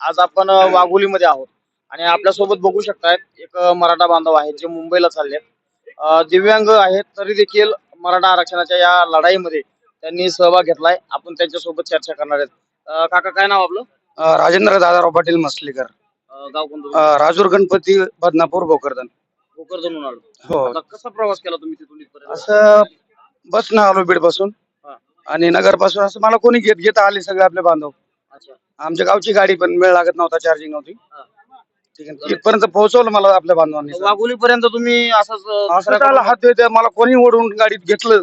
आज आपण वाघोलीमध्ये आहोत. आणि आपल्यासोबत बघू शकतायत एक मराठा बांधव आहेत जे मुंबईला चाललेत. अ, दिव्यांग आहेत तरी देखील मराठा आरक्षणाच्या या लढाईमध्ये त्यांनी सहभाग घेतलाय. आपण त्यांच्यासोबत चर्चा करणार आहेत. काका काय नाव आपलं? राजेंद्र दादाराव पाटील मसलीकर. गाव कोणतं राजूर गणपती बदनापूर भोकरदन. भोकरदनहून आलो हो. आता कसा प्रवास केला तुम्ही तिथून इथपर्यंत? असं बस ना आलो बीडपासून हा. आणि नगरपासून असं मला कोणी घेत घेत आले सगळे आपले बांधव. आमच्या गावची गाडी पण वेळ लागत नव्हता चार्जिंग नव्हती. ठीक आहे तिथपर्यंत पोहोचवलं मला आपल्या बांधवांनी वाघोली पर्यंत तुम्ही असंच असं हात देते मला कोणी ओढून गाडीत घेतलं.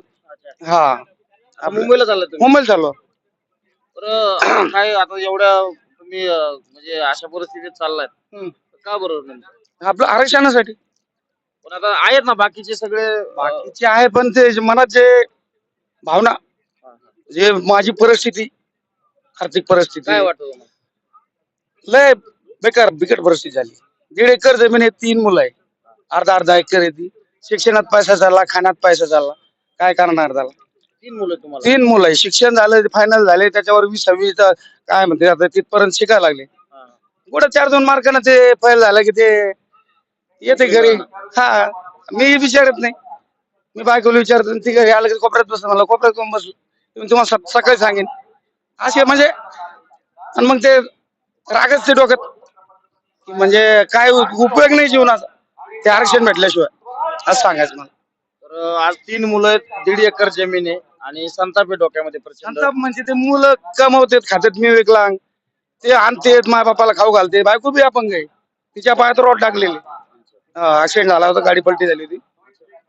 हा मुंबईला तुम्ही मुंबईला चाललो बरं काय आता एवढ्या तुम्ही अ, म्हणजे अशा परिस्थितीत चाललाय हम्म. का बरं नेमकं? आपलं आरक्षणासाठी पण आता आहेत ना बाकीचे सगळे अ, बाकीचे आहे पण ते जे मनात जे भावना हा, हा. जे माझी परिस्थिती आर्थिक परिस्थिती. काय वाटतं तुम्हाला? लय बेकार बिकट परिस्थिती झाली. दीड एकर जमीन आहे तीन मुलं आहे. अर्धा अर्धा एकर आहे ती. शिक्षणात पैसा झाला खाण्यात पैसा झाला. काय करणार झाला तीन मुलं तुम्हाला? तीन मुलं आहे. शिक्षण झालं फायनल झाले त्याच्यावर वीस सव्वीस काय म्हणते आता तिथपर्यंत शिकायला लागले. हा. कुठं चार दोन मार्कानं ते पहिलं झालं की ते येते घरी. हा. मी विचारत नाही. मी बायकोला विचारतो ती घरी आलं की कोपऱ्यात बस मला कोपऱ्यात कोण बसलो? मी तुम्हाला सकाळी सांगेन. असे म्हणजे आणि मग ते रागच ते डोक्यात म्हणजे काय उप- उपयोग नाही जीवनाचा. ते आरक्षण भेटल्याशिवाय असं सांगायचं मला. तर आज तीन मुलं दीड एकर जमीन आहे आणि संताप आहे डोक्यामध्ये प्रचंड. संताप म्हणजे ते मुलं कमवतात खात्यात मी विकलांग ते आणतेत माय बापाला खाऊ घालते बायको बी अपंग आहे. तिच्या पायात रोड टाकलेली. ऍक्सिडेंट झाला होता गाडी पलटी झाली होती.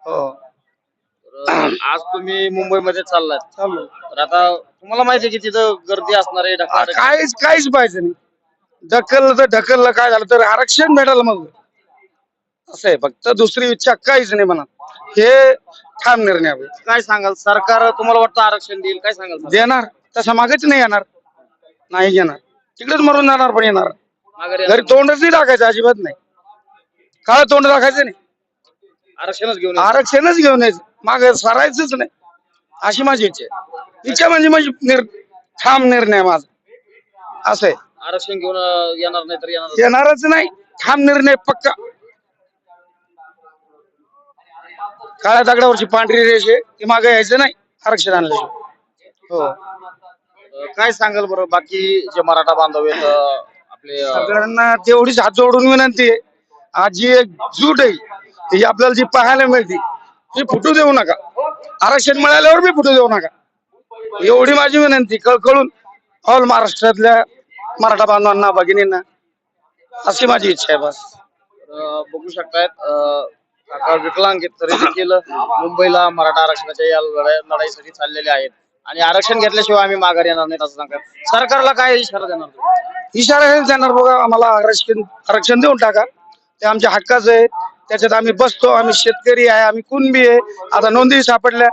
हो. आज तुम्ही मुंबईमध्ये चाललाय चाललो. तर आता तुम्हाला माहिती आहे की तिथं गर्दी असणार आहे आ, ढकलाढकल. काहीच काहीच पाहिजे नाही. ढकललं तर ढकललं काय झालं तर आरक्षण भेटायला मग. असं आहे फक्त दुसरी इच्छा काहीच नाही म्हणा. हे ठाम निर्णय आहे. काय सांगाल? सरकार तुम्हाला वाटतं आरक्षण देईल? काय सांगाल सरकार? देणार. तसं मागच नाही येणार. नाही येणार. तिकडेच मरून जाणार पण येणार. माघारी घरी तोंडच नाही टाकायचं अजिबात नाही. काळ तोंड टाकायचं नाही. आरक्षणच घेऊन. आरक्षणच घेऊन यायचं. माग सरायचंच नाही. अशी माझी इच्छा आहे. इच्छा म्हणजे माझी निर ठाम निर्णय माझा. असं आहे. आरक्षण घेऊन अ, येणार नाही तर येणार येणारच नाही. ठाम निर्णय पक्का. काळ्या दगडावरची पांढरी रेष आहे. ती मागे यायचं नाही. आरक्षण आणल्याशिवाय. हो. अ, काय सांगाल बरं? बाकी जे मराठा बांधव आहेत अ, आपले अ, सगळ्यांना तेवढीच हात जोडून विनंती आहे. आज जी एक जूट आहे ती आपल्याला जी पाहायला मिळते ती फुटू देऊ नका. आरक्षण मिळाल्यावर बी फुटू देऊ नका. एवढी माझी विनंती कळकळून ऑल महाराष्ट्रातल्या मराठा बांधवांना भगिनींना अशी माझी इच्छा आहे बस. बघू शकतायत विकलांग तरी देखील मुंबईला मराठा आरक्षणाच्या या लढाई लढाईसाठी चाललेले आहेत. आणि आरक्षण घेतल्याशिवाय आम्ही माघार येणार नाही असं सांगतात. सरकारला काय इशारा देणार? इशारा हेच देणार बघा आम्हाला आरक्षण आरक्षण देऊन टाका. ते आमच्या हक्काचं आहे त्याच्यात आम्ही बसतो आम्ही शेतकरी आहे आम्ही कुणबी आहे. आता नोंदी सापडल्या.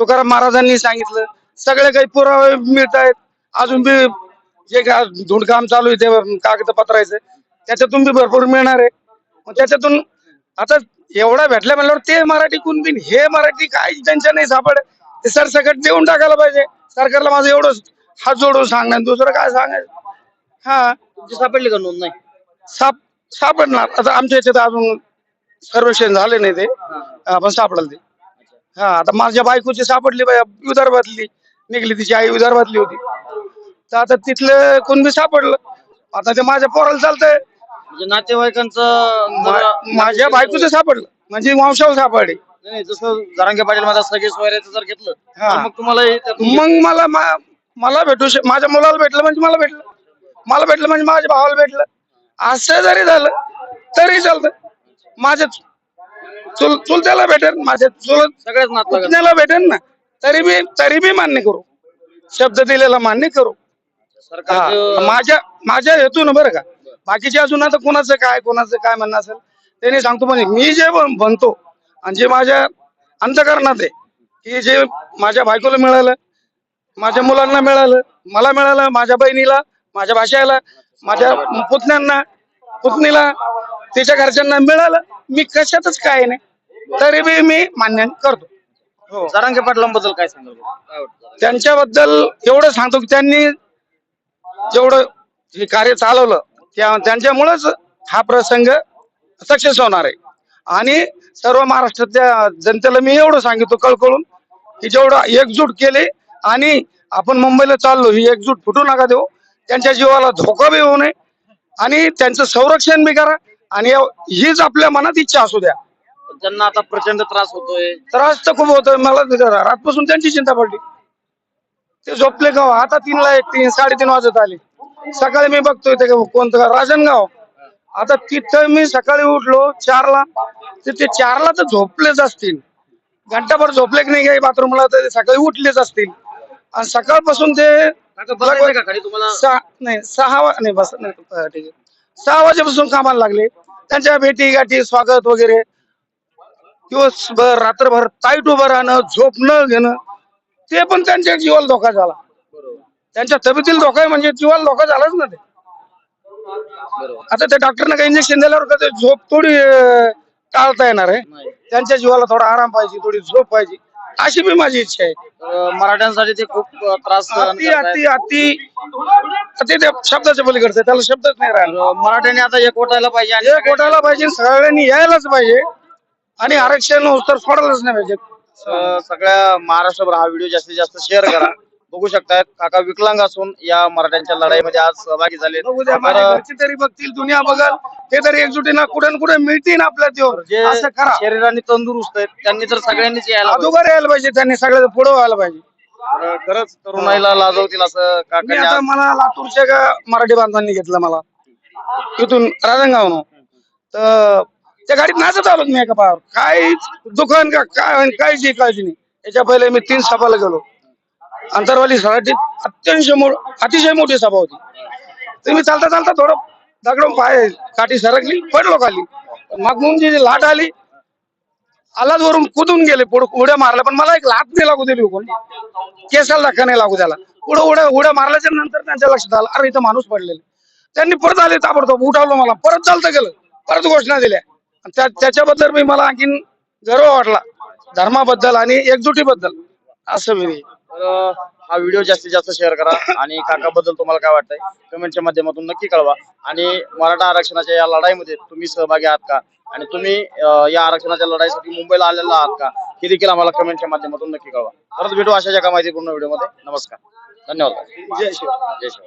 तुकाराम महाराजांनी सांगितलं सगळे काही पुरावे मिळत आहेत अजून बी जे धुंडकाम चालू आहे ते कागदपत्राचं त्याच्यातून बी भरपूर मिळणार आहे. त्याच्यातून आता एवढा भेटल्या म्हणल्यावर ते मराठी कुणबी हे मराठी काय त्यांच्या नाही सापड ते सरसकट देऊन टाकायला पाहिजे. सरकारला माझं एवढं हात जोडून सांगणार दुसरं काय सांगायचं? हा. सापडली का नोंद नाही? साप सापडणार. आता आमच्या याच्यात अजून सर्वेक्षण झाले नाही ते. आपण सापडल ते. हा आता माझ्या बायकोची सापडली बाई विदर्भातली निघली तिची आई विदर्भातली होती. तर आता तिथलं कोण बी सापडलं. आता ते माझ्या पोराला चालतंय. म्हणजे नातेवाईकांचं मा- माझ्या बायकोचं सापडलं. म्हणजे वंशाव सापडले. नाही, नाही, जसं जरांगे पाटील माझा जर घेतलं हा. तर मग तुम्हाला मग मला मा- मला भेटू शक माझ्या मुलाला भेटलं म्हणजे मला भेटलं. मला भेटलं म्हणजे माझ्या भावाला भेटलं. असं जरी झालं तरी चालतं. माझ्या चुल चुलत्याला भेटेल माझ्या चुलत सगळ्याच नातलगांना पुतण्याला भेटेल ना. तरी मी तरी मी मान्य करू. शब्द दिलेला मान्य करू. हा, माझ्या माझ्या हेतून बरं का. बाकीचे अजून आता कोणाचं काय कोणाचं काय म्हणणं असेल ते नाही सांगतो म्हणजे मी जे बन- बनतो आणि जे माझ्या अंतकरणात आहे की जे माझ्या बायकोला मिळालं माझ्या मुलांना मिळालं मला मिळालं माझ्या बहिणीला माझ्या भाषाला माझ्या पुतण्यांना पुतणीला तिच्या घरच्यांना मिळालं मी कशातच काय नाही. तरी बी मी मान्य करतो. हो. जरांगे पाटलांबद्दल काय सांगाल? जरांगे? त्यांच्याबद्दल एवढं सांगतो की त्यांनी जेवढं जे कार्य चालवलं त्या त्यांच्यामुळेच हा प्रसंग सक्सेस होणार आहे. आणि सर्व महाराष्ट्रातल्या जनतेला मी एवढं सांगितलं कळकळून की जेवढं एकजूट केले आणि आपण मुंबईला चाललो ही एकजूट फुटू नका देऊ. त्यांच्या जीवाला धोका बी होऊ नये. आणि त्यांचं संरक्षण बी करा. आणि हीच आपल्या मनात इच्छा असू द्या. त्यांना आता प्रचंड त्रास होतोय. त्रास तर खूप होतोय. मला रातपासून त्यांची चिंता पडली. ते झोपले गाव आता तीनला एक तीन साडेतीन वाजत आले. सकाळी मी बघतोय ते कोणतं गाव राजनगाव. आता तिथं मी सकाळी उठलो चारला. ते चारला तर झोपलेच असतील. घंटाभर झोपले की नाही काही बाथरूमला तर सकाळी उठलेच असतील. आणि सकाळपासून ते नाही सहा नाही बस ठीक आहे. सहा वाजेपासून कामाला लागले. त्यांच्या भेटी गाठी स्वागत वगैरे. दिवसभर रात्रभर ताईट उभं राहणं झोप न घेणं ते पण त्यांच्या जीवाला धोका झाला. त्यांच्या तब्येतील धोका आहे म्हणजे जीवाला धोका झालाच ना ते. आता त्या डॉक्टरनं काही इंजेक्शन दिल्यावर का ते झोप थोडी अं, टाळता येणार आहे. त्यांच्या जीवाला थोडा आराम पाहिजे थोडी झोप पाहिजे. अशी बी माझी इच्छा आहे. मराठ्यांसाठी ते खूप अ, त्रास सहन अति करतायत. अति अति. ते शब्दाच्या पलीकडचं त्याला शब्दच नाही राहिला. मराठ्यांनी आता एक वटायला पाहिजे आणि हे कोटायला पाहिजे सगळ्यांनी यायलाच पाहिजे. आणि आरक्षण उत्तर सोडायलाच नाही पाहिजे. अ, सगळ्या महाराष्ट्रभर हा व्हिडिओ जास्तीत जास्त शेअर करा. बघू शकतायत काका विकलांग असून या मराठ्यांच्या लढाईमध्ये आज सहभागी झाले उद्या माझ्या तर घरचे तरी बघतील दुनिया बघाल. ते तरी एकजुटीनं कुठे न कुठे मिळतील आपल्या जे देव असं करा. शरीराने तंदुरुस्त आहेत त्यांनी तर सगळ्यांनीच यायला पाहिजे. अगोदर यायला पाहिजे त्यांनी सगळ्यात पुढे व्हायला पाहिजे. तर खरंच तरुणाईला लाजवतील असं मी काकांनी आता आज मला लातूरच्या का मराठी बांधवांनी घेतलं मला. तिथून राजनगावनं तर त्या गाडीत नाचत आलो मी एका पायावर. काय दुकान का काय काहीच काळजी नाही. याच्या पहिले मी तीन सभाला गेलो. अंतरवाली सराटीत अत्यंत मो अतिशय मोठी सभा होती. तर मी चालता चालता थोडं दगडून पाय काठी सरकली पडलो खाली. मागून जी लाट आली आलाच वरून कुदून गेले? पुढे उड्या मारल्या. पण मला एक लात नाही लागू दिली हो कोण. केसाला धक्का नाही लागू त्याला पुढे उड्या उड्या मारल्याच्या नंतर त्यांच्या लक्षात आलं अरे इथं माणूस पडलेला त्यांनी परत आले ताबडतोब उठावलं मला. परत चालतं गेलं. परत घोषणा दिल्या. त्या त्याच्याबद्दल मी मला आणखीन गर्व वाटला. धर्माबद्दल आणि एकजुटीबद्दल. असं मी हा व्हिडिओ जास्तीत जास्त शेअर करा. आणि काकाबद्दल तुम्हाला काय वाटतंय कमेंटच्या माध्यमातून नक्की कळवा. आणि मराठा आरक्षणाच्या या लढाईमध्ये तुम्ही सहभागी आहात का? आणि तुम्ही या आरक्षणाच्या लढाईसाठी मुंबईला आलेला आहात का? हे देखील आम्हाला कमेंटच्या माध्यमातून नक्की कळवा. परत भेटू अशाच एका माहितीपूर्ण व्हिडिओमध्ये. नमस्कार. धन्यवाद. जय शिव जय शिव